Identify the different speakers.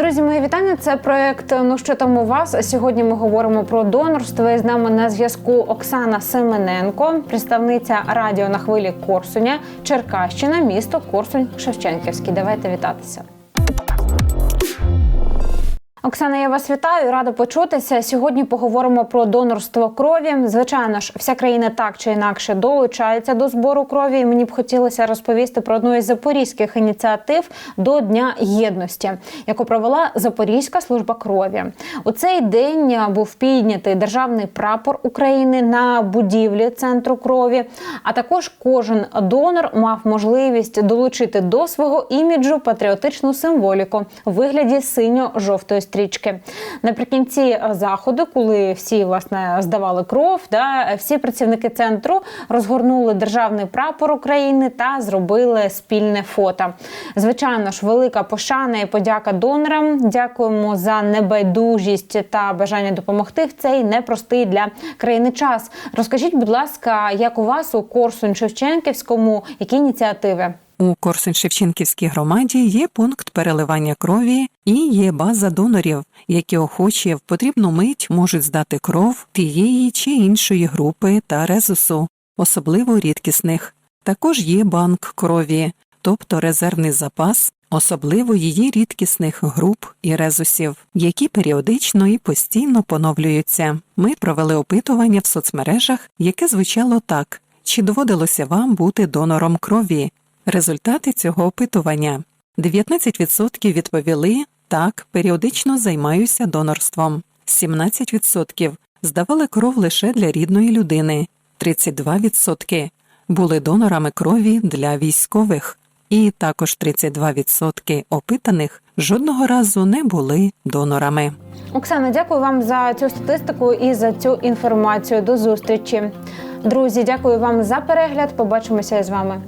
Speaker 1: Друзі, мої вітання. Це проект Ну що там у вас? Сьогодні ми говоримо про донорство. І з нами на зв'язку Оксана Семененко, представниця радіо на хвилі Корсуня, Черкащина, місто Корсунь Шевченківський. Давайте вітатися. Оксана, я вас вітаю, рада почутися. Сьогодні поговоримо про донорство крові. Звичайно ж, вся країна так чи інакше долучається до збору крові. І мені б хотілося розповісти про одну із запорізьких ініціатив до Дня єдності, яку провела Запорізька служба крові. У цей день був піднятий державний прапор України на будівлі центру крові. А також кожен донор мав можливість долучити до свого іміджу патріотичну символіку у вигляді синьо-жовтої стрічки. Наприкінці е, заходу, коли всі власне здавали кров, да, всі працівники центру розгорнули державний прапор України та зробили спільне фото. Звичайно ж, велика пошана і подяка донорам. Дякуємо за небайдужість та бажання допомогти в цей непростий для країни час. Розкажіть, будь ласка, як у вас у Корсунь Шевченківському які ініціативи?
Speaker 2: У Корсунь-Шевченківській громаді є пункт переливання крові і є база донорів, які охочі в потрібну мить можуть здати кров тієї чи іншої групи та резусу, особливо рідкісних. Також є банк крові, тобто резервний запас, особливо її рідкісних груп і резусів, які періодично і постійно поновлюються. Ми провели опитування в соцмережах, яке звучало так: чи доводилося вам бути донором крові? Результати цього опитування 19% відповіли так, періодично займаюся донорством, 17% здавали кров лише для рідної людини, 32% були донорами крові для військових, і також 32% опитаних жодного разу не були донорами.
Speaker 1: Оксана, дякую вам за цю статистику і за цю інформацію. До зустрічі. Друзі, дякую вам за перегляд. Побачимося з вами.